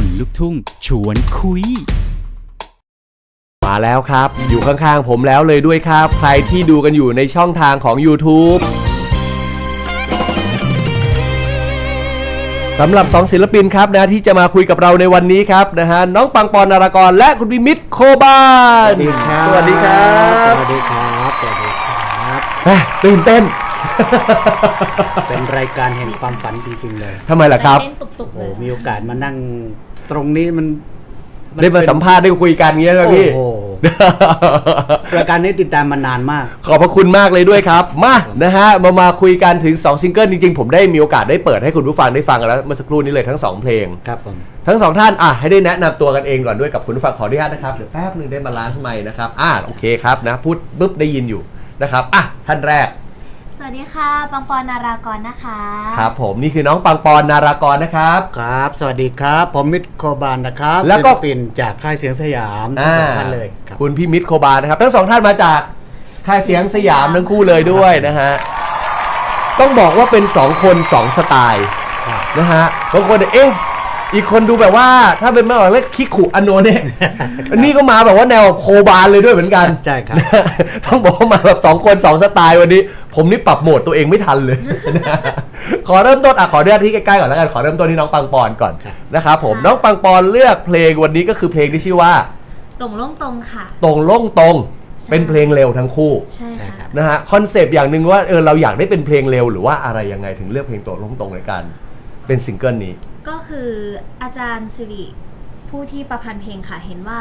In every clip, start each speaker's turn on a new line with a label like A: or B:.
A: คนลุกทุ่ง ชวนคุย
B: มาแล้วครับ อยู่ข้างๆผมแล้วเลยด้วยครับ ใครที่ดูกันอยู่ในช่องทางของ YouTube สำหรับ 2 ศิลปินครับนะที่จะมาคุยกับเราในวันนี้ครับนะฮะน้องปังปอนนารากร และคุณพิมิตรโคบาน
C: สวัสดีครับ
B: สวัสดีครับ
C: สวัสดีครับสวัสดีครับ
B: แหม่ตื่นเต้น
C: เป็นรายการแห่งความฝันจริงๆเลย
B: ทำไมล่ะครับ
D: เต้นตุบๆ
C: โอ้
D: เลย
C: มีโอกาสมานั่ง ตรงนี้มัน
B: ได้มาสัมภาษณ์ได้คุยกันเงี้ยครับ
C: โอ้
B: พี่
C: โห รายการนี้ติดตามมานานมาก
B: ขอบพระคุณมากเลยด้วยครับ มานะฮะมามาคุยกันถึง 2 ซิงเกิลจริงๆ ผมได้มีโอกาสได้เปิดให้คุณผู้ฟังได้ฟังกันแล้วเมื่อสักครู่นี้เลยทั้ง 2 เพลง
C: ครับผม
B: ทั้งสองท่านอะให้ได้แนะนำตัวกันเองก่อนด้วยกับคุณผู้ฟังขออนุญาตนะครับเดี๋ยวแป๊บหนึงได้มาล้างทำไมค์นะครับอ่าโอเคครับนะพูดปุ๊บได้ยินอยู่นะครับอะท่านแรก
D: สวัสดีค่ะ ปังปอนนารากรนะคะ
B: ครับผมนี่คือน้องปังปอนนารากรนะครับ
C: ครับ สวัสดีครับ ผมมิตรโคบานนะครับ
B: แล้วก็
C: ศิลปินจากค่ายเสียงสยามทั้งสองท่านเลยครับ
B: คุณพี่มิตรโคบานะครับทั้งสองท่านมาจากค่ายเสียงสยามทั้งคู่เลยด้วยนะฮะต้องบอกว่าเป็น 2 คน 2 สไตล์
C: ครับ
B: นะฮะบางคนเนี่ยเอ๊ะ อีกคนดูแบบว่าถ้าเป็นเมื่อก่อนเรียกคิกขุอันโนเนี่ยอันนี้ก็มาแบบว่าแนวโคบานเลยด้วยเหมือนกัน
C: ใช่ครับ
B: ต้องบอกว่ามาแบบสองคนสองสไตล์วันนี้ ผมนี่ปรับโหมดตัวเองไม่ทันเลย ขอเริ่มต้นอะขอเริ่มที่ใกล้ๆก่อนแล้วกันขอเริ่มต้นที่น้องปังปอนก่อน
C: ครับ
B: นะครับผมน้องปังปอนเลือกเพลงวันนี้ก็คือเพลงที่ชื่อว่า
D: ตรงโล่งตรงค่ะ
B: ตรงโล่งตรง
D: ใช่
B: เป็นเพลงเร็วทั้งคู่
D: ใช่
C: ใช่ครั
D: ค่ะ
C: บ
B: นะฮะคอนเซปต์อย่างหนึ่งว่าเออเราอยากได้เป็นเพลงเร็วหรือว่าอะไรยังไงถึงเลือกเพลงตรงโล่งตรงในการเป็นซิงเกิลนี้
D: ก็คืออาจารย์สิริผู้ที่ประพันธ์เพลงค่ะเห็นว่า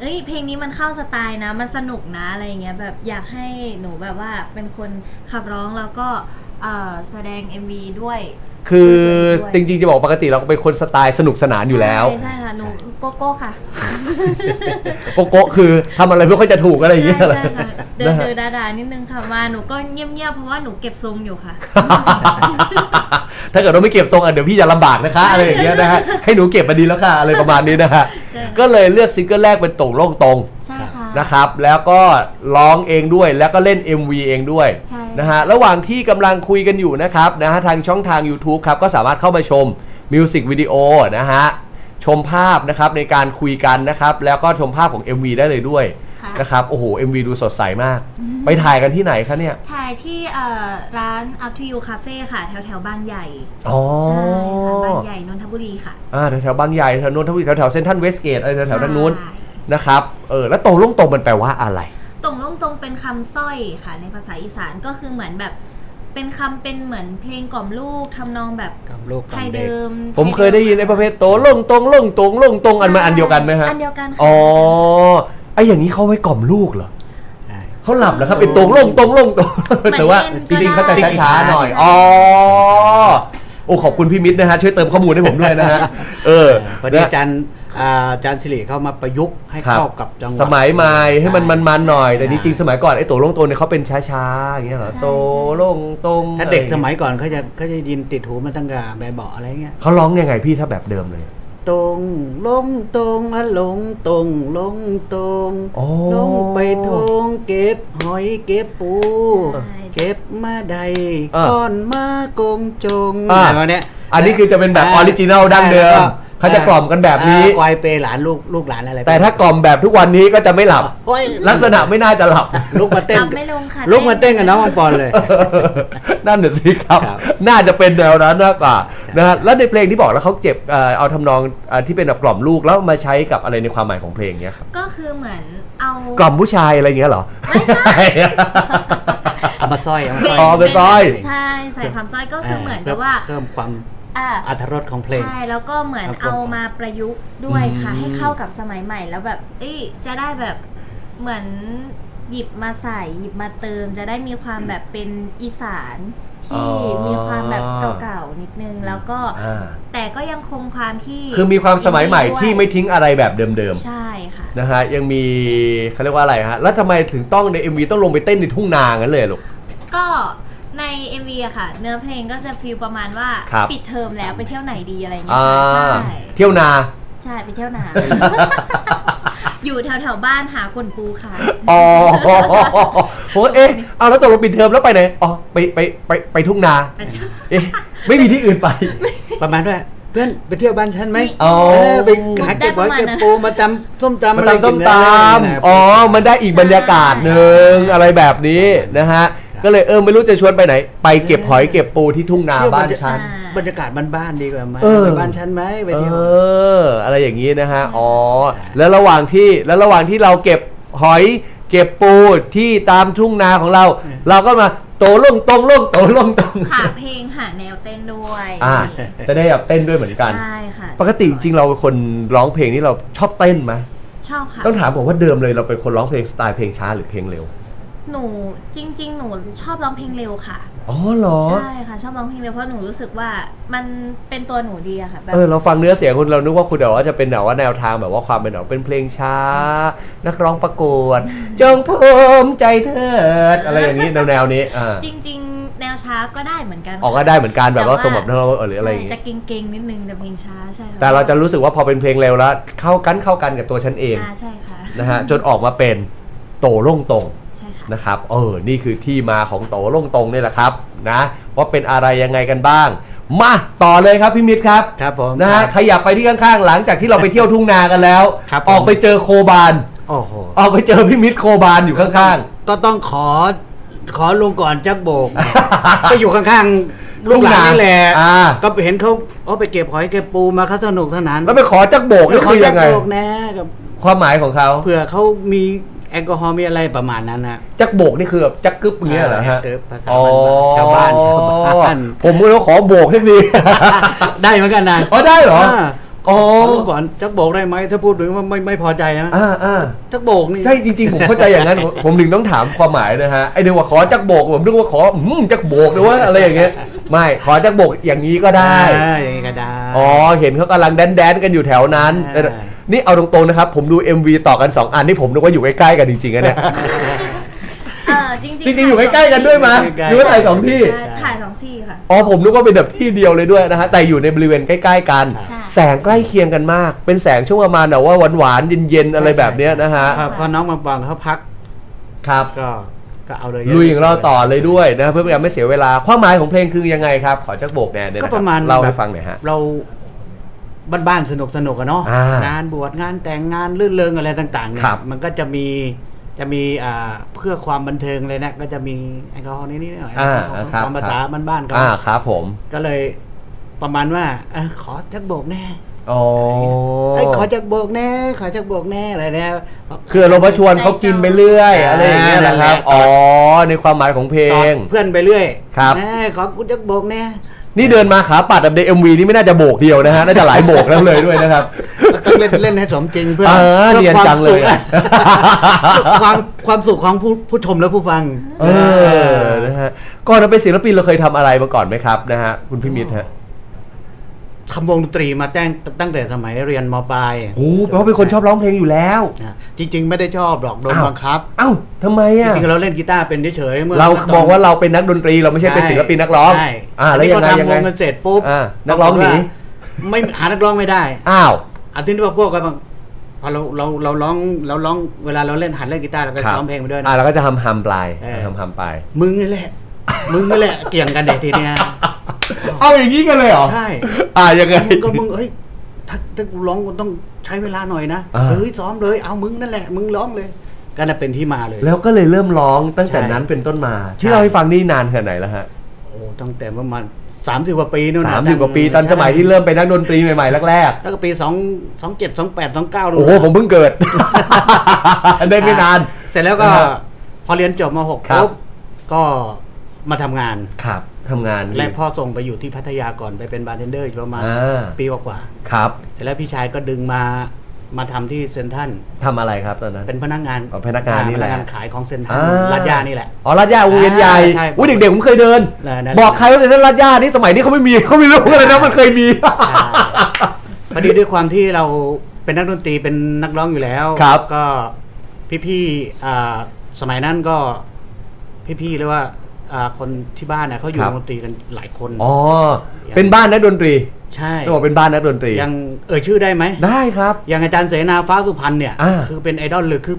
D: เอ้ย เพลงนี้มันเข้าสไตล์นะ มันสนุกนะอะไรเงี้ยแบบอยากให้หนูแบบว่าเป็นคนขับร้องแล้วก็แสดง MV ด้วย
B: คือ
D: ด้วย
B: จริงๆจะบอกปกติเราก็เป็นคนสไตล์สนุกสนานอยู่แล้ว
D: ใช่ใช่ค่ะหนูโกโก้ค่ะ
B: โกโก้คือทำอะไรไม่ค่อยจะถูกอะไรอย่างเงี้ย
D: ใช่
B: เหรอ
D: ใช่ค่ะเดิ
B: นะ
D: น
B: ฮะ
D: เดินดาดานิดนึงค่ะมาหนูก็เงียบๆเพราะว่าหนูเก็บทรงอยู่ค่ะ
B: ถ้าเกิดเราไม่เก็บทรงอะเดี๋ยวพี่จะลำบากนะคะอะไรอย่างเงี้ยนะฮะให้หนูเก็บมาดีแล้วค่ะอะไรประมาณนี้นะฮะ
D: ใช่
B: ก็เลยเลือกซิงเกิลแรกเป็นตรงโล่งตรง
D: ใช่ค่ะ
B: นะครับ แล้วก็ร้องเองด้วยแล้วก็เล่น MV เองด้วย
D: ใช่
B: นะฮะระหว่างที่กำลังคุยกันอยู่นะครับนะฮะทางช่องทาง YouTube ครับก็สามารถเข้ามาชมมิวสิกวิดีโอนะฮะชมภาพนะครับในการคุยกันนะครับ แล้วก็ชมภาพของ MV ได้เลยด้วย
D: ค่ะ
B: นะครับโอ้โห MV ดูสดใสมาก ไปถ่ายกันที่ไหนคะเนี่ย
D: ถ่ายที่เอ่อร้าน Up to You Cafe ค่ะ แถวแถวๆบางใหญ่
B: อ๋อ
D: ใช่ค่ะ บางใหญ่นนทบุรีค่ะ
B: อ่าแถวๆบางใหญ่แถวนนทบุรีแถวๆเซนทรัลเวสเกตอะไรแถวๆด้านนู้น
D: ใช่
B: นะครับเออแล้วตรงลงตรงมันแปลว่าอะไร
D: ตรงลงตรงเป็นคำสร้อยค่ะ ในภาษาอีสานก็คือเหมือนแบบเป็นคำเป็นเหมือนเพลงกล่อมลูกทำนองแบบ
C: กับลูก
D: ไท
C: กับ
D: ย
C: เด็ก
D: เดิม
B: ผมเคยได้ยินในประเภทโตลงตรงลงตรงลงตรงอันมันอันเดียวกันไหมฮะ
D: อันเดียวกันค่ะ
B: อ๋อไออย่างนี้เขาไว้กล่อมลูกเหรอ
C: ใช่
B: เขาหลับแล้วครับเป็นตรงลงตรงลงตรงแต่ว่าจริงๆเขาจะช้าๆหน่อยอ๋อ โอ้ขอบคุณพี่มิตรนะฮะช่วยเติมข้อมูลให้ผมด้วยนะฮะเออ
C: พอดี
B: นะ
C: อาจารย์อ่าอาจารย์สิริเข้ามาประยุกต์ให้
B: ครับ
C: เข้ากับจังหวะ
B: สมัยใหม่ให้มันมันมันๆหน่อย แต่จ
C: ใช่
B: ริงๆสมัยก่อนไอ้ตัวลงตรงเนี่ยเขาเป็นช้าๆอย่างเงี้ยเหรอโตลงตรง
C: ถ้าเด็ก
B: อะไร
C: สมัยก่อนเขาจะเขาจะยินติดหูมาตั้งแต่แบบเบาะอะไรเงี้ย
B: เขาร้องยังไงพี่ถ้าแบบเดิมเลย
C: ตรงลงตรงอะลงตรงลงตรง
B: อ๋อ
C: ลงไปทงเก็บหอยเก็บปู
D: ใช่
C: เก็บมาใด
B: อ่า
C: ก้อนมากงจง
B: อ่า
C: อะไรวะเนี้ย
B: อันนี้คือจะเป็นแบบออริจินัลดั้งเดิมเขาจะกล่อมกันแบบนี้
C: อ่าควายเปหลานลูกลูกหลานอะไร
B: แต่ถ้ากล่อมแบบทุกวันนี้ก็จะไม่หลับ
C: โอ้ย
B: ลักษณะไม่น่าจะหลับ
C: ลุกมาเต้น
D: ทำไม่ลงค่ะ
C: ลุกมาเต้นกับน้องมังปอนเลย
B: นั่นน่ะสิครับ
C: ครับ
B: น่าจะเป็นแนวนั้นมากกว่า
C: ใช่
B: นะฮะแล้วในเพลงที่บอกแล้วเขาเก็บเอ่อเอาทำนองเอ่อที่เป็นแบบกล่อมลูกแล้วมาใช้กับอะไรในความหมายของเพลงเนี้ยครับ
D: ก็คือเหมือนเอา
B: กล่อมผู้ชายอะไรอย่างเงี้ยเหรอ
D: ไม่ใช่
C: เอามาสร้อยเอามาสร้อย
B: อ๋อเป็นสร้อย
D: ใช่ใส่คำสร้อยก็คือเหมือนกับว่า
C: เพิ่มความ
D: อ่า
C: อรรถรสของเพลง
D: ใช่ แล้วก็เหมือน
C: ครับผม
D: เอามาประยุกต์ด้วยค่ะ
B: อืม
D: ให้เข้ากับสมัยใหม่แล้วแบบเอ้ยจะได้แบบเหมือนหยิบมาใส่หยิบมาเติม จะได้มีความแบบเป็นอีสาน ที่มีความแบบเก่าๆนิดนึงแล้วก็
B: อ่า
D: แต่ก็ยังคงความที่
B: คือมีความสมัยใหม่
D: ด้วย
B: ที่ไม่ทิ้งอะไรแบบเดิม
D: ใช่ค่ะ
B: ๆนะฮะยังมีเขาเรียกว่าอะไรฮะแล้วทำไมถึงต้องใน MV ต้องลงไปเต้นในทุ่งนางั้นเลยลูก
D: ก็ใน MV อะค่ะ เนื้อเพลงก็จะฟีลประมาณว่า
B: ครับ
D: ปิดเทอมแล้วไปเที่ยวไหนดีอะไรอย่างเงี้
B: อ่
D: ยค่ะาใช่
B: เที่ยวนา
D: ใช่ไปเที่ยวนา อยู่แถวแถวๆบ้านหากลปูค่ะ
B: อ๋อผมว่าเอ๊ะเอาแล้วตกลงปิดเทอมแล้วไปไหน อ๋อ ไปไปไปไปทุ่งนา เอ๊ะ ไม่มีที่อื่นไป
C: ประมาณด้วยพื่อนไปเที่ยวบ้านฉันไหม
B: อ๋อ
C: เออไปหาเก็บหอยเก็บปูมาตำส้มตำ
B: มา
C: อะไร
B: ตำส้ม
C: กิน
B: ต
C: นะำ
B: อ๋อ มันได้อีกบรรยากาศหนึ่งอะไรแบบนี้นะฮะ ก็เลยเออไม่รู้จะชวนไปไหน ไปเก็บหอยเก็บปูที่ทุ่งนา
C: เที่ยว
B: บ้าน
C: บรรย
B: ฉัน
C: บรรยากาศบ้านๆดีกว่าไหม
B: เออ
C: ไปบ้านฉันไหมไป
B: เอ
C: เที่ยว
B: ออะไรอย่างนี้นะฮะ อ๋อ แล้วระหว่างที่แล้วระหว่างที่เราเก็บหอย เก็บปูที่ตามทุ่งนาของเราเราก็มาโตลงตรงลงโตลงตรง
D: หาเพลงหาแนวเต้นด้วย
B: อ่าจะได้แบบเต้นด้วยเหมือนกัน
D: ใช่ค่ะ
B: ปกติจริงๆเราเป็นคนร้องเพลงนี่เราชอบเต้นไหม
D: ชอบค่ะ
B: ต้องถามผมว่าเดิมเลยเราเป็นคนร้องเพลงสไตล์เพลงช้าหรือเพลงเร็ว
D: หนูจริง ๆ หนูชอบร้องเพลงเร็วค่ะ
B: อ๋อเหรอ
D: ใช่ค่ะชอบร้องเพลงเร็วเพราะหนูรู้สึกว่ามันเป็นตัวหนูดีอะค่ะแบบ
B: เออเราฟังเนื้อเสียงคุณเรานึกว่าคุณแบบว่าจะเป็นแบบว่าแนวทางแบบว่าความเป็นแบบเป็นเพลงช้า นักร้องประกวด จงภูมิใจเถิดอะไรอย่างนี้แนวแนวๆนี้อ่า
D: จริง ๆ แนวช้าก็ได้เหมือนกัน
B: ออกก็ได้เหมือนกันแบบว่าสมบัติเราหรืออะไรอย่าง
D: ใช่
B: งี้
D: จะเก่งๆนิดนึงแต่เพลงช้าใช่ค่ะ
B: แต่เราจะรู้สึกว่าพอเป็นเพลงเร็วแล้ว เข้ากันเข้ากันกับตัวฉันเอง
D: อ่าใช่ค่ะ
B: นะฮะจนออกมาเป็นโตโล่งตรง
D: ใช่ค่ะ
B: นะครับเออนี่คือที่มาของโตโล่งตรงนี่แหละครับนะว่าเป็นอะไรยังไงกันบ้าง มาต่อเลยครับพี่มิตรครับ
C: ครับผม
B: นะฮะขยับไปที่ข้างๆ หลังจากที่เราไปเที่ยวทุ่งนากันแล้ว
C: ครับผม
B: ออกไปเจอโคบาน
C: โอ้โห
B: ออกไปเจอพี่มิตรโคบานอยู่ข้าง
C: ก็ต้องขอขอลงก่อนจักโบกก็อยู่ข้างๆลูกหลานนี่แหละ
B: อ่า
C: ก็เห็นเขาเอาไปเก็บหอยเก็บปูมาเขาสนุกสนาน
B: ๆแล้วไปขอจักโบกนี่
C: ขอ
B: คือ
C: จั
B: ยังไง
C: โบกแน่กับ
B: ความหมายของเขา
C: เผื่อเขามีแอ ลกอฮอล์มีอะไรประมาณนั้นนะ
B: จักโบกนี่คือแบบจักกึบอย่างเงี้ยเหรอฮะ
C: เกิดภาษา
B: อ๋อ
C: ชาวบ้านชาวบ้าน
B: ผมก็เลยขอโบกสักที
C: ได้เหมือนกันนะ
B: อ๋อได้เหรอาอ๋อ
C: ขอลงก่อนจักโบกได้ไหมถ้าพูดถึงว่าไม่ไม่พอใจนะ
B: อ่าอ่า
C: จักโบกนี่
B: ใช่จริงๆผมเข้าใจอย่างนั้น ผมผมถึงต้องถามความหมายนะฮะไอเดียวว่าขอจักโบกผมนึกว่าขออืมจักโบกหรือว่าอะไรอย่างเงี้ยไม่ขอจักโบกอย่างนี้ก็ได้
C: อ่าอย่างนี้ก็ได้
B: อ๋อเห็นเขากำลังแดนๆกันอยู่แถวนั้น
C: อ่า
B: นี่เอาตรงๆนะครับผมดู MV ต่อกัน 2 อันนี่ผมนึกว่าอยู่ใกล้ๆกันจริงๆนะเนี่ย
D: เออจริง
B: จริงๆอยู่ใกล้ๆกันด้วยมั้ยอยู่ถ่ายสองที่
D: ใช่ถ่ายสองที่ค่ะ
B: อ๋อผมนึกว่าเป็นแบบที่เดียวเลยด้วยนะฮะแต่อยู่ในบริเวณใกล้ ๆ กัน
D: ใช่
B: แสงใกล้เคียงกันมาก เป็นแสงช่วงประมาณแบบว่าหวานๆเย็นๆอะไรแบบเนี้ยนะฮะ
C: พอพอน้องมาปองเขาพัก
B: ครับ
C: ก็ก็เอาเลย
B: ลุยของเราต่อเลยด้วยนะเพื่อไม่ให้เสียเวลาความหมายของเพลงคือยังไงครับ ขอจักโบกแน่เนี่ย
C: ก็
B: นะค
C: ประมาณ
B: เล่า
C: แบ
B: ให้
C: บ
B: ฟังหน่อยฮะ
C: เรา บ้านๆสนุกสนุกๆอะเนาะ
B: อ่าง
C: งานบวชงานแต่งงานลื่นเริงอะไรต่างๆเนี่ย
B: ครับ
C: มันก็จะมีจะมีอ่าเพื่อความบันเทิงเลยนะก็จะมีแอลกอฮอล์นิดๆหน่อยๆ
B: อ่า
C: ของ
B: ครับ
C: ตามภาษาบ้านๆเขา
B: อ่าครับผม
C: ก็เลยประมาณว่าเออขอจักโบกแน่
B: อ๋อ
C: เอ้ยขอจักโบกแน่ขอจักโบกแน่อะไรเนี่ย
B: คือเรามาชวนเขากินไปเรื่อย
C: อ่า
B: อะไรอย่างเงี้ยนะครับ
C: นั่นแหละ
B: อ๋อ ในความหมายของเพล
C: ตอด
B: ง
C: เพื่อนไปเรื่อย
B: ครับ
C: แน่ขอกูจักโบกแน่
B: นี่เดินมาขาปัดแบบในเอ็มวีนี่ไม่น่าจะโบกเดียวนะฮะน่าจะหลายโบกแล้วเลยด้วยนะครับ
C: ต้องเล่นเล่นให้สมจริงเพื่อ
B: เออ
C: พื่
B: เนียน
C: ความ
B: จังเลย
C: สุข
B: อะ
C: ความความสุขของผู้ผู้ชมและผู้ฟัง
B: เออนะฮะก่อนเราเป็นศิลปินเราเคยทำอะไรมาก่อนไหมครับนะฮะคุณพี่มิตรฮะ
C: ทำวงดนตรีมาตั้งตั้งแต่สมัยเรียนมปลาย
B: โอ้แปลว่าเป็นคนชอบร้องเพลงอยู่แล้ว
C: นะจริง ๆ ไม่ได้ชอบหรอกโดน
B: อ้าว
C: บังคับ
B: เอ้าทำไม
C: จ
B: อะ
C: ริงๆเราเล่นกีตาร์เป็นเฉยๆเมื่อ
B: เรา
C: ตน
B: บอกว่าเราเป็นนักดนตรีเราไม่ใช่เป็นศิลปินนักร้อง
C: ใช่
B: อ่าแล้วยังไง
C: ที
B: ยัง
C: นี้พอทำว
B: ไง
C: งกันเสร็จปุ๊บ
B: อ่านักร้องหนี
C: ปาฏว่าไม่หานักร้องไม่ได้
B: อ้าว
C: อันที่ว่าพวกกันบางพอเราเราเราร้องเราร้องเวลาเราเล่นหัดเล่นกีตาร์เราก็
B: ครับ
C: ร้องเพลงไปด้วย
B: อ่า
C: นะ
B: เราก็จะทำฮัมปลาย
C: เออ
B: ทำฮัมปลาย
C: มึงนี่แหละ มึงนี่แหละเกี่ยงกันเด็กทีเนี้ย
B: เอาอย่างนี้กันเลยเหรอ
C: ใช่
B: อ่ายังไง
C: มึงก็มึงเอ้ยถ้าถ้ากูร้องกูต้องใช้เวลาหน่อยนะ
B: อ่า
C: เฮ้ยซ้อมเลย เอามึงนั่นแหละ มึงร้องเลยก็น่ะเป็นที่มาเลย
B: แล้วก็เลยเริ่มร้องตั้งแต่
C: ใช่
B: นั้นเป็นต้นมา ที่
C: ใช่
B: เราให้ฟังนี่นานขนาดไหนแล้วฮะ
C: โอ้ตั้งแต่ประมาณสามสิบกว่าปีนู่นนะ
B: สามสิบกว่าปีตอนสมัยที่เริ่มเป็นนักดนตรีใหม่ๆแรก
C: ตั้งแต่ปีสองสองเจ็ดสองแปดสองเก้า
B: ๆโอ้โหผมเพิ่งเกิด ได้ไม่นาน
C: เสร็จแล้วก็
B: นะฮะ
C: พอเรียนจบมาหก
B: ครับ
C: ปุ๊บก็มาทำงาน
B: ครับ ทำงาน
C: และพ่อส่งไปอยู่ที่พัทยาก่อนไปเป็นบาร์เทนเดอร์อยู่ประมาณ
B: อ่า
C: ปีกว่า
B: ครับ
C: ๆเสร็จแล้วพี่ชายก็ดึงมามาทำที่เซนทรัน
B: ทำอะไรครับตอนนั้น
C: เป็นพนักงาน
B: อ๋อพนักงานนี่แหละ
C: พกงานขายของเซนทรัน
B: อ่า
C: ลาดยานี่แหละ
B: อ๋อรัดย่าวงเวียนใหญ่
C: อ่าใช่
B: อุ้ยเด็กๆผมเคยเดิน
C: นั่นนั่น
B: บอกใครว่าเซ็นรัดย่านี่สมัยนี้เขาไม่มีเขาไม่รู้กันเลยนะมันเคยมี
C: ใช่พอดีด้วยความที่เราเป็นนักดนตรีเป็นนักร้องอยู่แล้ว
B: ครับ
C: ก็พี่ๆอ่าสมัยนั้นก็พี่ๆเรียกว่า อ่าคนที่บ้านเนี่ยเขาอยู่วงดนตรีกันหลายคน
B: อ๋อ เป็นบ้านนักดนตรี
C: ใช่
B: ต้องบอกเป็นบ้านนักดนตรี
C: ยังเอ่ยชื่อได้ไหม
B: ได้ครับ
C: อย่างอาจารย์เสนาฟ้าสุพรรณเนี่ย
B: อ่า
C: คือเป็นไอดอลเลยคือ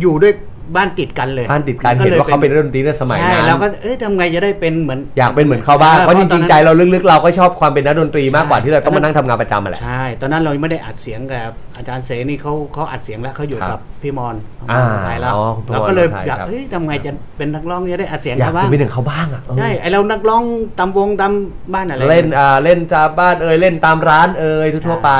C: อยู่ด้วย บ้านติดกันเลย
B: บ้านติดกัน
C: ก็
B: เห็น
C: ลย
B: ว่าเขาเป็นนักดนตรีในสมัย
C: ใช่
B: นั้น
C: เราก็เอ้ยทำไงจะได้เป็นเหมือน
B: อยากเป็นเหมือนเขาบ้าง
C: เออ
B: เพราะจ
C: เพราะตอน
B: ริง
C: นั้น
B: ๆใจเราลึกๆเราก็ชอบความเป็นนักดนตรีมากกว่า
C: ใช่
B: ที่เราต้องมานั่งทำงานประจำอะแหละ
C: ใช่ตอนนั้นเรายังไม่ได้อัดเสียงกับอาจารย์เสนี่เขาเขาอัดเสียงแล้วเขาอยู่
B: ครั
C: กั
B: บบ
C: พี่มอน
B: อ่า
C: ไทยแล้ว
B: อ๋อคุณมอน
C: เราก็เลย
B: ไทย
C: อยาก
B: ครับ
C: เฮ้ยทำไงจะเป็นนักร้องจะได้อัดเสียง
B: อยาก
C: เขาบ้าง
B: จะเป็นอย่างเขาบ้างอะเออ
C: ใช่ไอเรานักร้องตามวงตามบ้านอะไร
B: เล่นอ่าเล่นตามบ้านเอ่ยเล่นตามร้านเอ่ยทั่วๆไป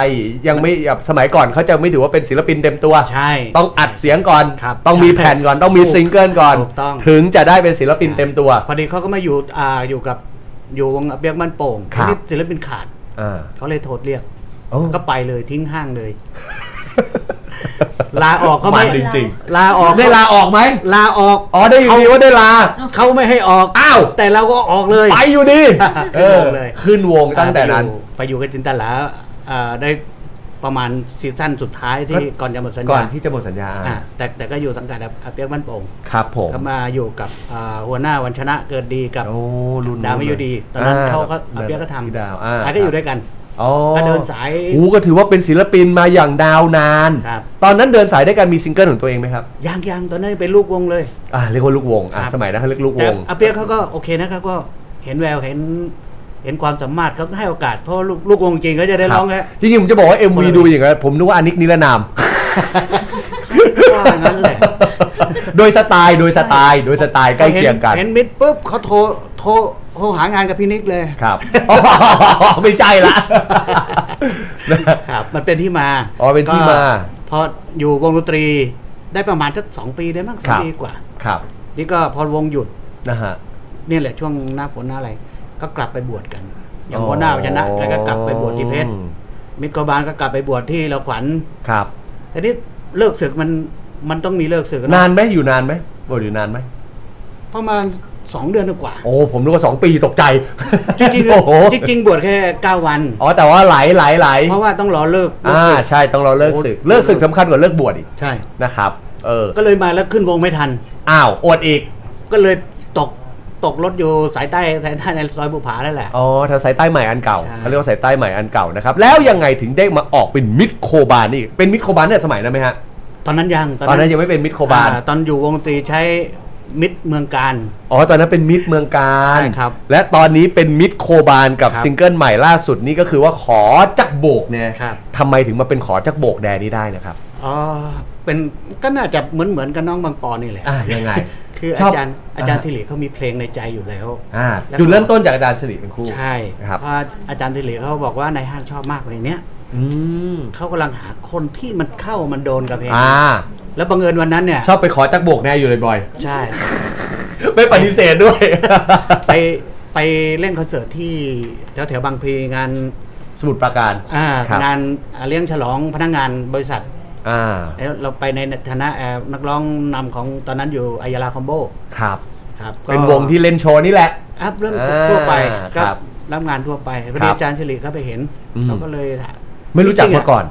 B: ยังไม่แบบสมัยก่อนเขาจะไม่ถือว่าเป็นศิลปินเต็มตัว
C: ใช่
B: ต้องอัดเสียงก่อน
C: ครับ
B: ต้องมีแผ่นก่อนต้องมีซิงเกิลก่อน
C: ถูกต้อง
B: ถึงจะได้เป็นศิลปินเต็มตัว
C: พอดีเขาก็มาอยู่อ่าอยู่กับอยู่วงเบียกมันโป่ง
B: ครับ
C: ทีนี้ศิลปินขาด
B: อ่า
C: เขาเลยโทรเรียก
B: โอ้
C: ก็ไปเลยทิ้งห้างเลย ลาออกเขา
B: มั
C: ไม่
B: นจริง
C: ลาออก
B: ๆได้ลาออกไหม
C: ลาออก
B: อ๋อได้ยินดีว่าได้ลา
C: เขาไม่ให้ออก
B: อ้าว
C: แต่เราก็ออกเลย
B: ไปอยู่ดี
C: ขึ้นวงเลย
B: ขึ้นวงตั้งแต่นั้น
C: ไปอยู่ไปอยู่กับจินตลาอ่าได้ ประมาณซีซั่นสุดท้ายที่ก่อนจะหมดสัญ
B: ก่อ
C: ญาน
B: ที่จะหมดสัญญา
C: อ่าแต่แต่ก็อยู่สังกัดอาเปียกบ้านโป่ง
B: ครับผม
C: ก็มาอยู่กับอ่าหัวหน้าวันชนะเกิดดีกับ
B: โอ้รุ่น
C: ดาวไม่อยู่ดีตอนนั้นเขาก็อาเปียกก็ท
B: พี่ดาวำอ่า
C: อ่าก็อยู่ด้วยกัน
B: อ๋อ
C: ก็เดินสาย
B: โอ้ก็ถือว่าเป็นศิลปินมาอย่างดาวนาน
C: ครับ
B: ตอนนั้นเดินสายด้วยกันมีซิงเกิลของตัวเองไหมครับ
C: ยังยังตอนนั้นเป็นลูกวงเลย
B: อ่าเรียกว่าลูกวง อ่า
C: ครับ
B: สมัยนั้นเขาเรียกลูกว
C: แต่
B: ง
C: อาเปียกเขาก็โอเคนะครับก็เห็นแววเห็น เห็นความสามารถเขาก็ให้โอกาสเพราะลูกลูกวงจริงเขาจะได้ร้องแค่
B: จริงๆผมจะบอกว่า MV
C: คนละ
B: ดูอย่างนั้นผมนึกว่าอานิกนิรนาม
C: ว่างั้นแหละ
B: โดยสไตล์โดยสไตล์โดยสไตล์ใกล้เคียงกัน
C: เห็นมิดปุ๊บเขาโทรโทรโทรหางานกับพี่นิกเลย
B: ครับไม่ใช่ละ
C: ครับมันเป็นที่มา
B: อ๋อเป็นที่มา
C: ก็พออยู่วงดนตรีได้ประมาณสักสองปีได้มั้งส
B: ค
C: อ
B: รั
C: ง
B: บ
C: ปีกว่า
B: ครับ
C: นี่ก็พอวงหยุด
B: นะฮะ
C: เนี่ยแหละช่วงหน้าฝนหน้าอะไร ก็กลับไปบวชกัน อย่างหัวหน้าชนะแกก็กลับไปบวชที่เพชรมิตรกบาลก็กลับไปบวชที่เราขวัญ
B: ครับ
C: แต่นี่เลิกศึกมันมันต้องมีเลิกศึกะ
B: นานไหมอยู่นานไหมบวชอยู่นานไหม
C: ประมาณสองเดือนกว่า
B: โอ้ผมนึกว่าสองปีตกใจ
C: จริง
B: โอ้โห
C: ๆจริงๆบวชแค่เก้าวัน
B: อ๋อแต่ว่าไหลไหลไหล
C: เพราะว่าต้องรอเลิกเลิก
B: อ่า
C: ศึก
B: ใช่ต้องรอเลิกศึก
C: โอ้
B: เลิกศึกสำคัญกว่าเลิกบวชอีก
C: ใช่
B: นะครับ เออ
C: ก็เลยมาแล้วขึ้นวงไม่ทัน
B: อ้าวอดอีก
C: ก็เลยตก ตกรถอยู่สายใต้สายใต้ในซอยบุผานั่นแหละ
B: อ๋อแถวสายใต้ใหม่อันเก่า
C: ใช่
B: เขาเรียกว่าสายใต้ใหม่อันเก่านะครับ แล้วยังไงถึงได้มาออกเป็นมิดโคบานนี่เป็นมิดโคบานเนี่ยสมัยนั้นไหมฮะ
C: ตอนนั้นยัง
B: ตอนนั้นยังไม่เป็นมิดโคบาน
C: อ่ตอนอยู่วงดนตรีใช้มิตรเมืองการ
B: อ๋อ ตอนนั้นเป็นมิดเมืองการ
C: ใช่ครับ
B: และตอนนี้เป็นมิดโคบานกับ
C: ครับ
B: ซิงเกิลใหม่ล่าสุดนี่ก็คือว่าขอจักโบกเนี่ย
C: ครับ
B: ทำไมถึงมาเป็นขอจักโบกแดนนี้ได้นะครับ
C: อ๋อเป็นก็น่าจะเหมือนเหมือนกับน้องบางปอนี่แหละ
B: อ่ายังไง
C: คือ
B: ช
C: อา
B: อบ
C: จารย์อาจารย์
B: อ่า
C: ทิหลีเขามีเพลงในใจอยู่แล้ว
B: อ่า
C: แล้วก็
B: จุดเริ่มต้นจากอาจารย์สิริเป็นครู
C: ใช่
B: ครับ
C: เพราะอาจารย์ทิหลีเขาบอกว่าในห้างชอบมากเลยเนี้ย
B: อืม
C: เขากำลังหาคนที่มันเข้ามันโดนกับเพลง
B: อ่า
C: แล้วบังเอิญวันนั้นเนี่ย
B: ชอบไปขอจักโบกแน่อยู่บ่อย
C: ใช่
B: ๆไม่ปฏิเสธด้วย
C: ไปไปเล่นคอนเสิร์ตที่แถวแถวๆบางพลีงาน
B: สมุดปราการ
C: อ่า
B: ครับ
C: งานเลี้ยงฉลองพนักงานบริษัท
B: อ่า
C: แล้วเราไปในฐานะเอ่อนักร้องนำของตอนนั้นอยู่อายาลาคอมโบ
B: ครับ
C: ครับก็
B: เป็นวงที่เล่นโชว์นี่แหละ
C: อัพเริ่ม
B: อ่า
C: ทั่วไปก็
B: ครับ
C: รับงานทั่วไปพอ
B: ค
C: ดี
B: รับ
C: อาจารย์สิริเขาไปเห็น
B: อืม
C: เขาก็เลยถาม
B: ไม่รู้จักมาก่อน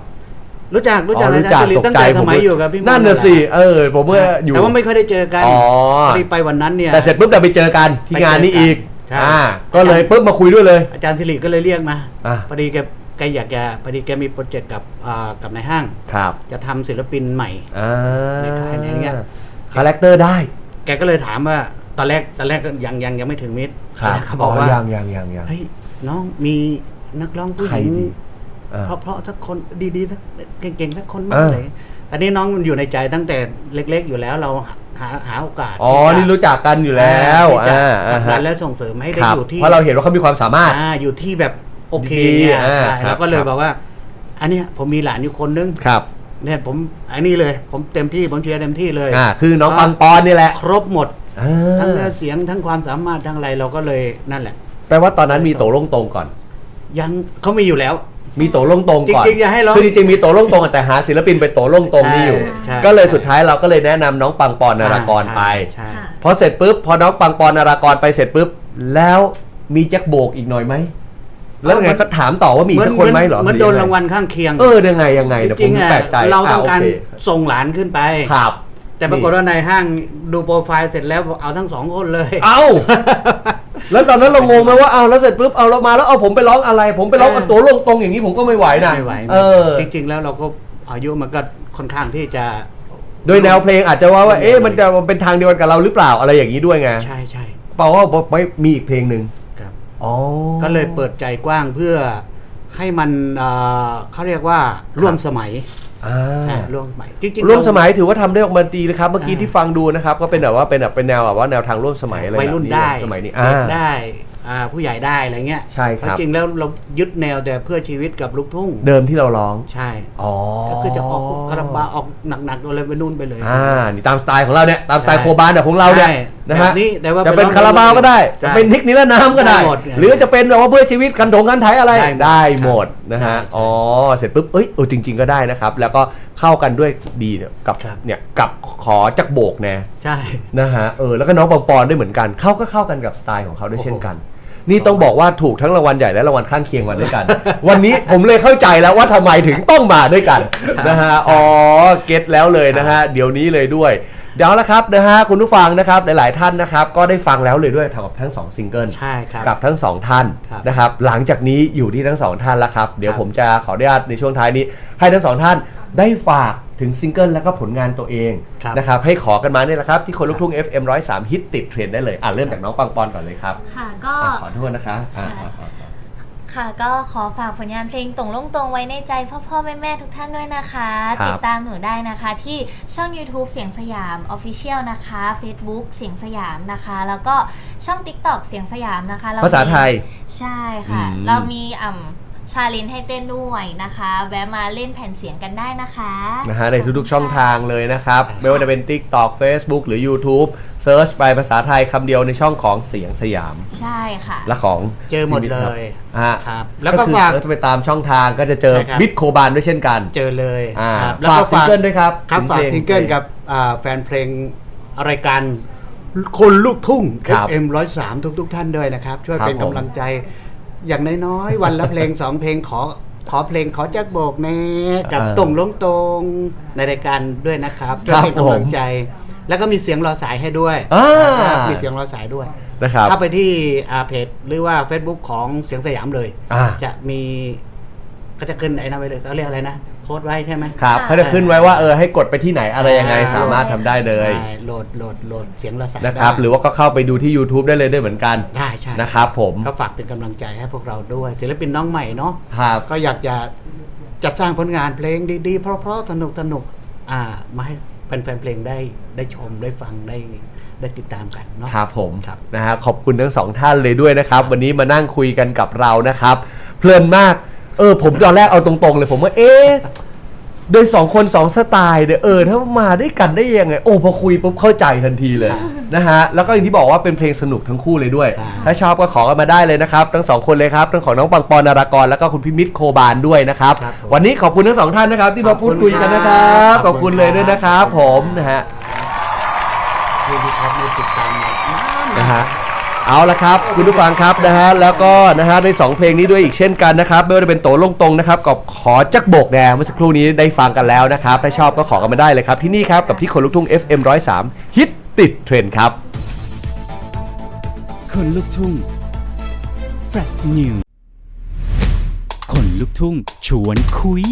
C: รู้จักรู้จัก
B: อ๋อ
C: อาจารย์สิริตั้งแต่สมัยอยู่กับพี่ม
B: นั่นน่ะ
C: แหล
B: สิเออผมว่าอยู่
C: แต่ว่าไม่ค่อยได้เจอกัน
B: อ๋อ
C: พอดีไปวันนั้นเนี่ย
B: แต่เสร็จปุ๊บเราไปเจอกันที่งานนี้อีก
C: ใช่
B: อ่าก็เลยปุ๊บมาคุยด้วยเลย
C: อาจารย์สิริก็เลยเรียกมา
B: อะ
C: พอดีแกแกอยากจะพอดีแกมีโปรเจกต์กับอ่ากับนายห้าง
B: ครับ
C: จะทำศิลปินใหม่
B: อ่า
C: ในค่ายในเงี้ย
B: คาแรคเตอร์ได้
C: แกก็เลยถามว่าตอนแรกตอนแรกก็ยังยังยังไม่ถึงมิตร
B: ครับ
C: เขาบอกว่า
B: ยังยังยังยัง
C: เฮ้ยน้องมีนักร้องผู้ห
B: ใคร
C: ญิง
B: ดีอ่า
C: เพราะเพราะสักคนดีๆสักเก่งๆสักคนมา
B: เออ
C: เลยอันนี้น้องมันอยู่ในใจตั้งแต่เล็ก ๆ อยู่แล้วเราหาหาโอกาส
B: อ๋อ
C: ที่จะ
B: นี่รู้จักกันอยู่แล้ว
C: ที่จะ
B: อ่า
C: ผ
B: อ่า
C: ลัก
B: ฮะ
C: ดันและส่งเสริมให้ได้
B: ครับ
C: อยู่ที่
B: เพราะเราเห็นว่าเขามีความสามารถ
C: อ่าอยู่ที่แบบ โอเค
B: ดี
C: เนี่ย
B: อ่า
C: ใช่
B: ครับ
C: แล้วก็เลย
B: ครับ
C: บอกว่า อันเนี้ยผมมีหลานอยู่คนนึง
B: ครับ
C: เนี่ยผมอันนี้เลย ผมเต็มที่ผมเชียร์เต็มที่เลย
B: อ่าคือน้องปังปอนนี่แหละ
C: ครบหมด
B: อ่า
C: ทั้งเนื้อเสียงทั้งความสามารถทั้งอะไรเราก็เลยนั่นแหละ
B: แปลว่าตอนนั้นมีโตลงตรงก่อน
C: ยังเขามีอยู่แล้ว
B: มีโตลงตรงก่อน
C: จริงๆอย่าให้ร้อง
B: คือจริงๆมีโตลงตรงแต่หาศิลปินไปโตลงตรงนี่อยู่
C: ใช่
B: ก็เลยสุดท้ายเราก็เลยแนะนำน้องปังปอนนารากรไป
C: ใช่
D: ค่ะ
B: พอเสร็จปุ๊บพอน้องปังปอนนารากรไปเสร็จปุ๊บ แล้วมีแจ็คโบกอีกหน่อยไหม แล้วไงก็ถามต่อว่ามีอีกสักคนไหมเหรอ
C: เหมือนโดนรางวัลข้างเคียง
B: เออยังไงยังไง
C: จ
B: เดี๋ยวผ
C: ริ
B: ม
C: งๆอะ
B: แปลกใจ
C: เราต้องการ
B: โค
C: ส่งหลานขึ้นไป
B: ครับ
C: แต่ปรากฏว่าในห้างดูโปรไฟล์เสร็จแล้วเอาทั้งสองคนเลย
B: เอ้าแล้วตอนนั้นเรางงไหมว่าเอาแล้วเสร็จปุ๊บเอาเรามาแล้วเอาผมไปร้องอะไร ผมไปร้อง
C: เออ
B: เอาตัวลงตรงอย่างนี้ผมก็ไม่ไหวนะ
C: ไม่ไหว
B: เออ
C: จริง ๆ แล้วเราก็อายุมันก็ค่อนข้างที่จะ
B: โดยแนวเพลงอาจจะว่าว่าเอ๊ะมันจะเป็นทางเดียวกันกับเราหรือเปล่าอะไรอย่างนี้ด้วยไง
C: ใช่ใช่
B: เปล่าว่าไม่มีอีกเพลงหนึ่ง
C: ครับ
B: อ๋อ
C: ก็เลยเปิดใจกว้างเพื่อให้มันเอ่อเขาเรียกว่าร่วมสมัย
B: อ่า
C: อ่าร่วมสมัยจริงๆ
B: ร่วม
C: เา
B: สมัยถือว่าทำได้ออกมาดีเลยครับ เมื่อกี้
C: อ่า
B: ที่ฟังดูนะครับ ก็เป็นแบบว่าเป็นแบบเป็นแนวแบบว่าแนวทางร่วมสมัยอะไร
C: วัยรุ่น
B: แบบ
C: ได้
B: สมัยนี้
C: เด็
B: อ่า
C: กได้อ่าผู้ใหญ่ได้อะไรเงี้ย
B: ใช่ครับ
C: จริงๆแล้วเรายึดแนวแต่เพื่อชีวิตกับลูกทุ่ง
B: เดิมที่เราร้อง
C: ใช่
B: อ๋อ
C: ก็คือจะออกคาราบาวออกหนักๆอะไรไปนู่นไปเลย
B: อ่านี่ตามสไตล์ของเราเนี่ยตามสไตล์
C: ใช่
B: โคบานแบบของเราเนี่ย
C: ใช่
B: นะฮะ
C: แบบนี้แต่ว่า
B: จะเป็น
C: ไปร้อง
B: คาราบาวก็ได้
C: ใช่
B: จะเป็นนิกนิรน้ำก็ได้
C: ได้หมด
B: หรือจะเป็นแบบว่าเพื่อชีวิตคันถงคันไถอะไร
C: ได้หมด
B: ได้หมดนะ
C: ใช่
B: ฮะ
C: ใช่
B: อ๋อ เสร็จปุ๊บ เอ้ยเออจริง ๆ ก็ได้นะครับ แล้วก็เข้ากันด้วยดีเนี่ยกับ
C: ครับ
B: เนี่ยกับขอจักโบกแน่
C: ใช่
B: นะฮะเออแล้วก็น้องปองปอนด้วยเหมือนกัน เขาก็เข้ากันกับสไตล์ของเขาด้วย
C: โอ้โห
B: เช่นกัน นี่ต้องบอกว่าถูกทั้งรางวัลใหญ่และรางวัลข้างเคียงมาด้วยกัน วันนี้ผมเลยเข้าใจแล้วว่าทำไมถึงต้องมาด้วยกันนะฮะอ๋อเก็ตแล้วเลยนะฮะเดี๋ยวนี้เลยด้วย เดี๋ยวละครับนะฮะคุณผู้ฟังนะครับหลายๆท่านนะครับ ก็ได้ฟังแล้วเลยด้วยกับทั้งสองซิงเกิล
C: ใช่ครับ
B: กับทั้งสองท่าน
C: ครับ
B: นะครับหลังจากนี้อยู่ที่ทั้งสองท่านแล้วครับ เดี๋ยว
C: ครับ
B: ผมจะขออนุญาตในช่วงท้ายนี้ ให้ทั้งสองท่านได้ฝากถึงซิงเกิลและก็ผลงานตัวเอง
C: ครับ
B: นะครับให้ขอกันมาเนี่ยแหละครับ ที่คนลูกทุ่ง FM 103ฮิตติดเทรนด์ได้เลยอะเริ่มจากน้องปังปอนก่อนเลยครับ
D: ค่ะก็
B: อะขอโทษนะคะอะอะอะอะ
D: ค่ะก็ขอฝากผลงานเพลงตรงลงตรงไว้ในใจพ่อพ่อแม่แม่ทุกท่านด้วยนะคะ
B: ครับ
D: ติดตามหนูได้นะคะที่ช่อง YouTube เสียงสยาม Official นะคะ Facebook เสียงสยามนะคะ แล้วก็ช่อง TikTok เสียงสยามนะคะเร
B: ภาษาไทย
D: ใช่ค่ะ
B: อืม
D: เรามีอ่ำ ชาเลนให้เต้นด้วยนะคะ แวะมาเล่นแผ่นเสียงกันได้นะคะ
B: นะฮะในทุกๆช่องทางเลยนะครับ ไม่ว่าจะเป็น TikTok Facebook หรือ YouTube เซิร์ชไปภาษาไทยคำเดียวในช่องของเสียงสยาม
D: ใช่ค่ะ
B: และของ
C: เจอหมดเลย
B: อะ
C: ครับ
B: แล้
C: แล้วว
B: ก็
C: ก็
B: คือ
C: ฝาก
B: เซิร์ชไปตามช่องทางก็จะเจอ
C: ใช่ครับ
B: บิทโคบานด้วยเช่นกัน
C: เจอเลย
B: อ่า
C: ครับแล้ว
B: ฝาก
C: ก็
B: ซิงเกิลด้วยครับ
C: ครับ
B: ถึง
C: ฝาก
B: เพลง
C: ซิงเกิลกับอ่าแฟนเพลงรายการคนลูกทุ่ง
B: ครับ
C: FM 103 ทุกๆท่านด้วยนะครับ ช่วย
B: ครับ
C: เป็น
B: ผม
C: กำลังใจ อย่างน้อยๆวันละเพลงสองเพลงขอขอเพลงขอจักโบกแน่กับ
B: อ่า
C: ตรงลงตรงในรายการด้วยนะครับช่วย
B: ครับ
C: เป็นกำลัง
B: ผม
C: ใจ แล้วก็มีเสียงรอสายให้ด้วย
B: อ่า
C: นะครับมีเสียงรอสายด้วย
B: นะครับ
C: เข้าไปที่อ่าเพจหรือว่า Facebook ของเสียงสยามเลย
B: อ่า
C: จะมีก็จะขึ้นไอ้นั่นไปเลยเขาเรียกอะไรนะ โพสต์ไว้ใช่ไหม
B: ครับ
D: ค่ะ
B: เขาจะขึ้นไว้ว่าเออให้กดไปที่ไหนอะไรยังไง
C: อ่า
B: สามารถทำได้เลย
C: ใช่โหลดโหลดโหลดเสียงรอสาย
B: นะครับ
C: ได้
B: หรือว่าก็เข้าไปดูที่ YouTube ได้เลยด้วยเหมือนกัน
C: ได้ใช่
B: นะครับผม
C: ก็ฝากเป็นกำลังใจให้พวกเราด้วย ศิลปินน้องใหม่เนาะ
B: ครับ
C: ก็อยากจะจัดสร้างผลงานเพลงดีๆ เพราะๆสนุกสนุกๆอ่ามาให้แฟนๆเพลงได้ได้ชมได้ฟังได้ได้ติดตามกันเนาะ
B: ครับผม
C: ครับ
B: นะฮะขอบคุณทั้งสองท่านเลยด้วยนะครับ วันนี้มานั่งคุยกันกับเรานะครับ เพลินมาก เออผมตอนแรกเอาตรงๆเลยผมว่าเอ๊ะโดยสองคนสองสไตล์เนี่ยเออถ้ามาด้วยกันได้ยังไง โอ้พอคุยปุ๊บเข้าใจทันทีเลยนะฮะแล้วก็อย่างที่บอกว่าเป็นเพลงสนุกทั้งคู่เลยด้วย
C: ใช่
B: ถ้าชอบก็ขอกันมาได้เลยนะครับ ทั้งสองคนเลยครับทั้งของน้องปังปอนนารากรแล้วก็คุณพิมิตรโคบานด้วยนะครับ
C: ครับผม
B: วันนี้ขอบคุณทั้งสองท่านนะครับ ที่มาพูดคุยกันนะครับขอบคุณเลยด้วยนะครับผมนะฮะ
C: ที่ที่ครับมีติดตามมา
B: นะฮะ เอาละครับ คุณผู้ฟังครับนะฮะแล้วก็นะฮะในสองเพลงนี้ด้วยอีกเช่นกันนะครับไม่ว่าจะเป็นโตลงตรงนะครับกับขอจักโบกแดงเมื่อสักครู่นี้ได้ฟังกันแล้วนะครับถ้าชอบก็ขอกันมาได้เลยครับ ที่นี่ครับกับที่คนลูกทุ่ง FM 103ฮิตติดเทรนด์ครับ
A: คนลุกทุ่ง Fresh New คนลุกทุ่งชวนคุย